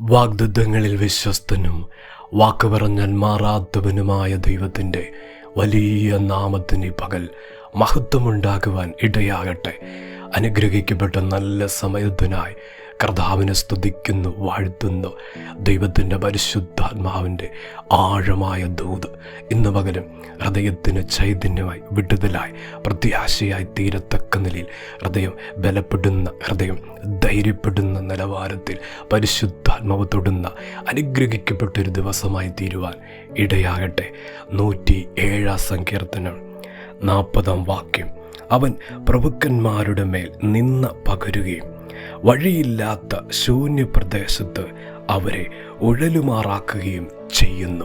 വാഗ്ദത്തങ്ങളിൽ വിശ്വസ്തനും വാക്ക് പറഞ്ഞാൽ മാറാത്തവനുമായ ദൈവത്തിന്റെ വലിയ നാമത്തിന് പകൽ മഹത്വമുണ്ടാകുവാൻ ഇടയാകട്ടെ. അനുഗ്രഹിക്കപ്പെട്ട നല്ല സമയത്തിനായി കർത്താവിനെ സ്തുതിക്കുന്നു വാഴ്ത്തുന്നു. ദൈവത്തിന്റെ പരിശുദ്ധാത്മാവിന്റെ ആഴമായ ദൂത് ഇന്ന് പകരം ഹൃദയത്തിന് ചൈതന്യമായി വിടുതലായി പ്രത്യാശയായി തീരത്തക്ക നിലയിൽ ഹൃദയം ബലപ്പെടുന്ന ഹൃദയം ധൈര്യപ്പെടുന്ന നിലവാരത്തിൽ പരിശുദ്ധാത്മാവ് തൊടുന്ന അനുഗ്രഹിക്കപ്പെട്ടൊരു ദിവസമായി തീരുവാൻ ഇടയാകട്ടെ. നൂറ്റി ഏഴാം സങ്കീർത്തനം നാൽപ്പതാം വാക്യം. അവൻ പ്രഭുക്കന്മാരുടെ മേൽ നിന്ന പകരുകയും വഴിയില്ലാത്ത ശൂന്യപ്രദേശത്ത് അവരെ ഉഴലുമാറാക്കുകയും ചെയ്യുന്നു.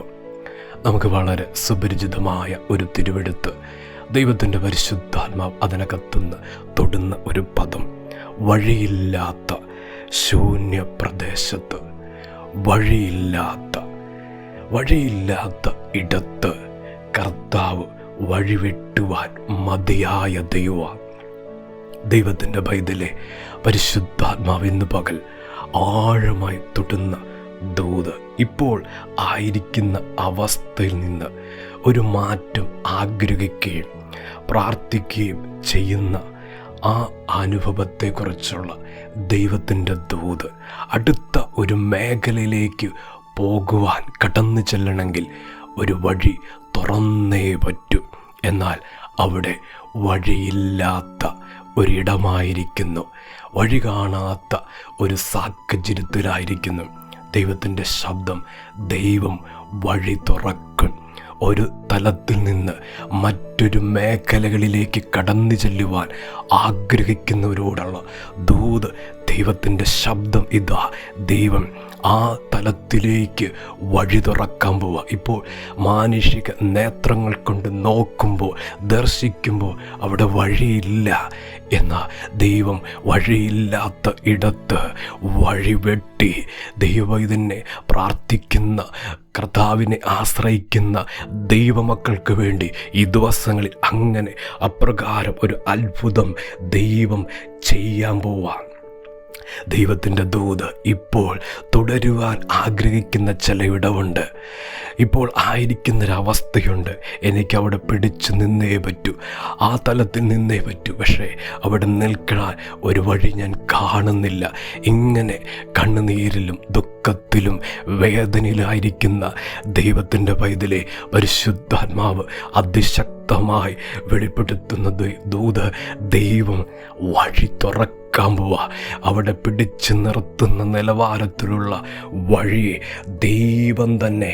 നമുക്ക് വളരെ സുപരിചിതമായ ഒരു തിരുവെടുത്ത് ദൈവത്തിന്റെ പരിശുദ്ധാത്മാവ് അതിനകത്തുനിന്ന് തൊടുന്ന ഒരു പദം. വഴിയില്ലാത്ത ശൂന്യപ്രദേശത്ത് വഴിയില്ലാത്ത വഴിയില്ലാത്ത ഇടത്ത് കർത്താവ് വഴിവെട്ടുവാൻ മതിയായ ദൈവമാണ്. ദൈവത്തിന്റെ പൈതലെ പരിശുദ്ധാത്മാവ് ഇന്ന് പകൽ ആഴമായി തൊട്ടുന്ന ദൂത് ഇപ്പോൾ ആയിരിക്കുന്ന അവസ്ഥയിൽ നിന്ന് ഒരു മാറ്റം ആഗ്രഹിക്കുകയും പ്രാർത്ഥിക്കുകയും ചെയ്യുന്ന ആ അനുഭവത്തെക്കുറിച്ചുള്ള ദൈവത്തിന്റെ ദൂത് അടുത്ത ഒരു മേഖലയിലേക്ക് പോകുവാൻ കടന്നു ചെല്ലണമെങ്കിൽ ഒരു വഴി തുറന്നേ പറ്റൂ. എന്നാൽ അവിടെ വഴിയില്ലാത്ത ഒരിടമായിരിക്കുന്നു. വഴി കാണാത്ത ഒരു സാഹചര്യത്തിലായിരിക്കുന്നു. ദൈവത്തിന്റെ ശബ്ദം ദൈവം വഴി തുറക്കും. ഒരു തലത്തിൽ നിന്ന് മറ്റൊരു മേഖലകളിലേക്ക് കടന്നു ചെല്ലുവാൻ ആഗ്രഹിക്കുന്നവരോടുള്ള ദൂത് ദൈവത്തിന്റെ ശബ്ദം ഇതാ. ദൈവം ആ തലത്തിലേക്ക് വഴി തുറക്കാൻ പോവുക. ഇപ്പോൾ മാനുഷിക നേത്രങ്ങൾ കൊണ്ട് നോക്കുമ്പോൾ ദർശിക്കുമ്പോൾ അവിടെ വഴിയില്ല എന്നാൽ ദൈവം വഴിയില്ലാത്ത ഇടത്ത് വഴി വെട്ടി ദൈവം ഇതിനെ പ്രാർത്ഥിക്കുന്ന കർത്താവിനെ ആശ്രയിക്കുന്ന ദൈവമക്കൾക്ക് വേണ്ടി ഈ ദിവസങ്ങളിൽ അങ്ങനെ അപ്രകാരം ഒരു അത്ഭുതം ദൈവം ചെയ്യാൻ പോവാം ദൈവത്തിന്റെ ദൂത് ഇപ്പോൾ തുടരുവാൻ ആഗ്രഹിക്കുന്ന ചില ഇപ്പോൾ ആയിരിക്കുന്നൊരവസ്ഥയുണ്ട്. എനിക്ക് അവിടെ പിടിച്ചു നിന്നേ പറ്റൂ. ആ തലത്തിൽ നിന്നേ പറ്റൂ. പക്ഷേ അവിടെ നിൽക്കാൻ ഒരു വഴി ഞാൻ കാണുന്നില്ല. ഇങ്ങനെ കണ്ണുനീരിലും ദുഃഖത്തിലും വേദനയിലായിരിക്കുന്ന ദൈവത്തിന്റെ പൈതലെ പരിശുദ്ധാത്മാവ് അതിശക്തമായി വെളിപ്പെടുത്തുന്ന ദൂത് ദൈവം വഴി തുറക്കും. ക്കാൻ പോവാ. അവിടെ പിടിച്ചു നിർത്തുന്ന നിലവാരത്തിലുള്ള വഴി ദൈവം തന്നെ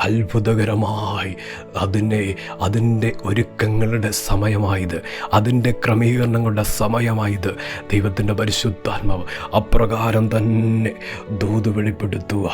അത്ഭുതകരമായി അതിനെ അതിന്റെ ഒരുക്കങ്ങളുടെ സമയമായത് അതിന്റെ ക്രമീകരണങ്ങളുടെ സമയമായത് ദൈവത്തിന്റെ പരിശുദ്ധാത്മാവ് അപ്രകാരം തന്നെ ദൂത് വെളിപ്പെടുത്തുക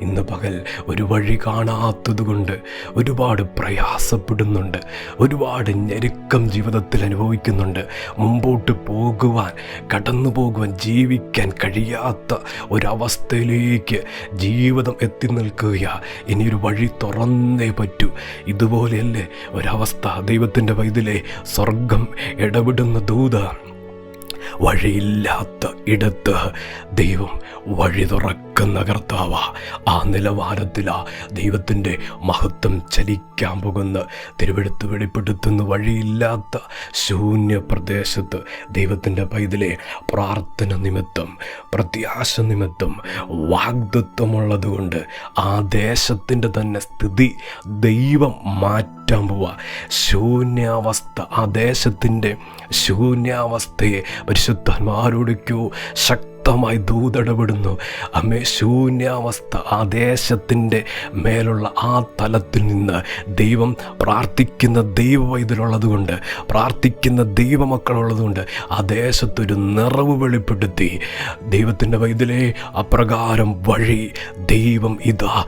ഇന്ന് പകൽ ഒരു വഴി കാണാത്തത് കൊണ്ട് ഒരുപാട് പ്രയാസപ്പെടുന്നുണ്ട്. ഒരുപാട് ഞെരുക്കം ജീവിതത്തിൽ അനുഭവിക്കുന്നുണ്ട്. മുമ്പോട്ട് പോകുവാൻ കടന്നു പോകുവാൻ ജീവിക്കാൻ കഴിയാത്ത ഒരവസ്ഥയിലേക്ക് ജീവിതം എത്തി നിൽക്കുക ഇനിയൊരു വഴി തുറന്നേ പറ്റൂ. ഇതുപോലെയല്ലേ ഒരവസ്ഥ? ദൈവത്തിന്റെ വൈദ്യലെ സ്വർഗം ഇടപെടുന്ന ദൂത വഴിയില്ലാത്ത ഇടത്ത് ദൈവം വഴി തുറക്കുന്ന കർത്താവ ആ നിലവാരത്തിലാ ദൈവത്തിന്റെ മഹത്വം ചലിക്കാൻ പോകുന്ന തിരുവെടുത്ത് വെളിപ്പെടുത്തുന്ന വഴിയില്ലാത്ത ശൂന്യ പ്രദേശത്ത് ദൈവത്തിന്റെ പൈതലെ പ്രാർത്ഥന നിമിത്തം പ്രത്യാശ നിമിത്തം വാഗ്ദത്വമുള്ളതുകൊണ്ട് ആ ദേശത്തിന്റെ തന്നെ സ്ഥിതി ദൈവം മാറ്റാൻ പോവുക ശൂന്യാവസ്ഥ ആ ദേശത്തിന്റെ ശൂന്യാവസ്ഥയെ പരിശുദ്ധന്മാരോടൊക്കെയോ ശക്തമായി ദൂതടപെടുന്നു. അമ്മേ ശൂന്യാവസ്ഥ ആ ദേശത്തിന്റെ മേലുള്ള ആ തലത്തിൽ നിന്ന് ദൈവം പ്രാർത്ഥിക്കുന്ന ദൈവം ഇതിലുള്ളതുകൊണ്ട് പ്രാർത്ഥിക്കുന്ന ദൈവമക്കളുള്ളതുകൊണ്ട് ആ ദേശത്തൊരു നിറവ് വെളിപ്പെടുത്തി. ദൈവത്തിന്റെ വൈദ്യലെ അപ്രകാരം വഴി ദൈവം ഇതാ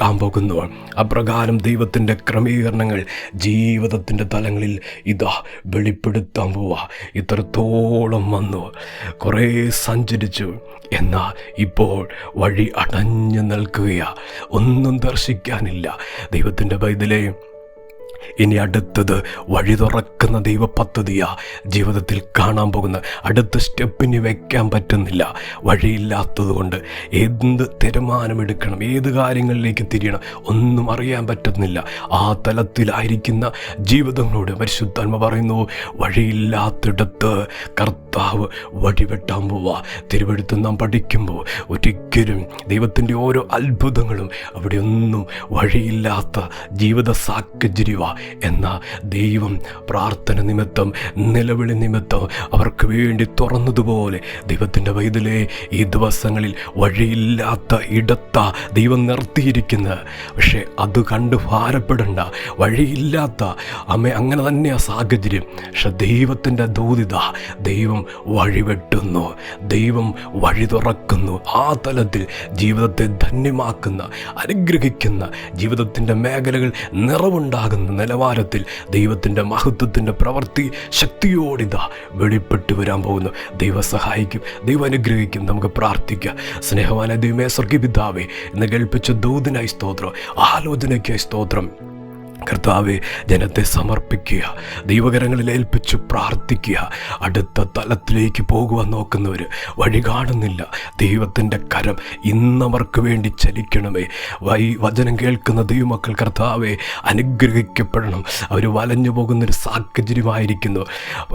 തുറക്കാൻ പോകുന്നു. അപ്രകാരം ദൈവത്തിന്റെ ക്രമീകരണങ്ങൾ ജീവിതത്തിന്റെ തലങ്ങളിൽ ഇതാ വെളിപ്പെടുത്താൻ പോവാ. ഇത്രത്തോളം വന്നു. കുറേ സഞ്ചരിച്ചു. എന്നാൽ ഇപ്പോൾ വഴി അടഞ്ഞു നിൽക്കുകയാണ് ഒന്നും ദർശിക്കാനില്ല. ദൈവത്തിന്റെ പൈതലേ ഇനി അടുത്തത് വഴി തുറക്കുന്ന ദൈവ പദ്ധതിയാ ജീവിതത്തിൽ കാണാൻ പോകുന്ന അടുത്ത സ്റ്റെപ്പിന് വെക്കാൻ പറ്റുന്നില്ല. വഴിയില്ലാത്തത് കൊണ്ട് എന്ത് തീരുമാനമെടുക്കണം ഏത് കാര്യങ്ങളിലേക്ക് തിരിയണം ഒന്നും അറിയാൻ പറ്റുന്നില്ല. ആ തലത്തിലായിരിക്കുന്ന ജീവിതങ്ങളോട് പരിശുദ്ധാത്മ പറയുന്നു വഴിയില്ലാത്തിടത്ത് കർത്താവ് വഴിവെട്ടാൻ പോവുക തിരുവഴുത്ത് നാം പഠിക്കുമ്പോൾ ഒരിക്കലും ദൈവത്തിന്റെ ഓരോ അത്ഭുതങ്ങളും അവിടെയൊന്നും വഴിയില്ലാത്ത ജീവിത സാഹചര്യവ എന്ന ദൈവം പ്രാർത്ഥന നിമിത്തം നിലവിളി നിമിത്തം അവർക്ക് വേണ്ടി തുറന്നതുപോലെ ദൈവത്തിന്റെ വൈതലേ ഈ ദിവസങ്ങളിൽ വഴിയില്ലാത്ത ഇടത്ത ദൈവം നിർത്തിയിരിക്കുന്നത്. പക്ഷേ അത് കണ്ട് ഭാരപ്പെടേണ്ട വഴിയില്ലാത്ത അമ്മ അങ്ങനെ തന്നെയാണ് സാഹചര്യം. പക്ഷെ ദൈവത്തിന്റെ ദൂതിത ദൈവം വഴിവെട്ടുന്നു. ദൈവം വഴി തുറക്കുന്നു. ആ തലത്തിൽ ജീവിതത്തെ ധന്യമാക്കുന്ന അനുഗ്രഹിക്കുന്ന ജീവിതത്തിന്റെ മേഖലകൾ നിറവുണ്ടാകുന്ന നിലവാരത്തിൽ ദൈവത്തിന്റെ മഹത്വത്തിന്റെ പ്രവൃത്തി ശക്തിയോടിതാ വെളിപ്പെട്ട് വരാൻ പോകുന്നു. ദൈവം സഹായിക്കും. ദൈവം അനുഗ്രഹിക്കും. നമുക്ക് പ്രാർത്ഥിക്കാം. സ്നേഹവാന ദൈവമേ സ്വർഗീപിതാവേ എന്ന് കേൾപ്പിച്ച ദൂതിനായി സ്തോത്രം ആലോചനയ്ക്കായി സ്തോത്രം. കർത്താവെ ജനത്തെ സമർപ്പിക്കുക ദൈവകരങ്ങളിൽ ഏൽപ്പിച്ച് പ്രാർത്ഥിക്കുക. അടുത്ത തലത്തിലേക്ക് പോകുവാൻ നോക്കുന്നവർ വഴി കാണുന്നില്ല. ദൈവത്തിന്റെ കരം ഇന്നവർക്ക് വേണ്ടി ചലിക്കണമേ. വൈ വചനം കേൾക്കുന്ന ദൈവമക്കൾ കർത്താവെ അനുഗ്രഹിക്കപ്പെടണം. അവർ വലഞ്ഞു പോകുന്നൊരു സാഹചര്യമായിരിക്കുന്നു.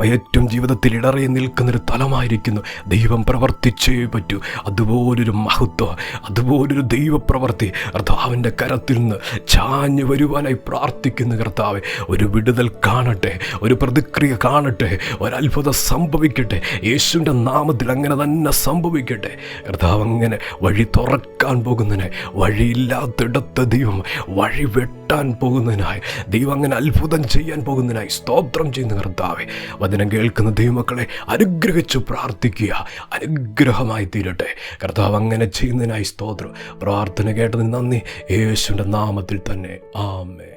ഏറ്റവും ജീവിതത്തിൽ ഇടറി നിൽക്കുന്നൊരു തലമായിരിക്കുന്നു. ദൈവം പ്രവർത്തിച്ചേ പറ്റൂ. അതുപോലൊരു മഹത്വം അതുപോലൊരു ദൈവപ്രവർത്തി കർത്താവിന്റെ കരത്തിൽ നിന്ന് ചാഞ്ഞു വരുവാനായി പ്രാർത്ഥിക്കുന്ന കർത്താവെ ഒരു വിടുതൽ കാണട്ടെ ഒരു പ്രതിക്രിയ കാണട്ടെ ഒരത്ഭുതം സംഭവിക്കട്ടെ യേശുവിന്റെ നാമത്തിൽ അങ്ങനെ തന്നെ സംഭവിക്കട്ടെ. കർത്താവ് അങ്ങനെ വഴി തുറക്കാൻ പോകുന്നതിന് വഴിയില്ലാത്തിടത്ത് ദൈവം വഴി വെട്ടാൻ പോകുന്നതിനായി ദൈവം അങ്ങനെ അത്ഭുതം ചെയ്യാൻ പോകുന്നതിനായി സ്തോത്രം ചെയ്യുന്ന കർത്താവെ വചനം കേൾക്കുന്ന ദൈവമക്കളെ അനുഗ്രഹിച്ചു പ്രാർത്ഥിക്കുക അനുഗ്രഹമായി തീരട്ടെ. കർത്താവ് അങ്ങനെ ചെയ്യുന്നതിനായി സ്തോത്രം. പ്രാർത്ഥന കേട്ടതിന് നന്ദി. യേശുവിന്റെ നാമത്തിൽ തന്നെ. ആമേ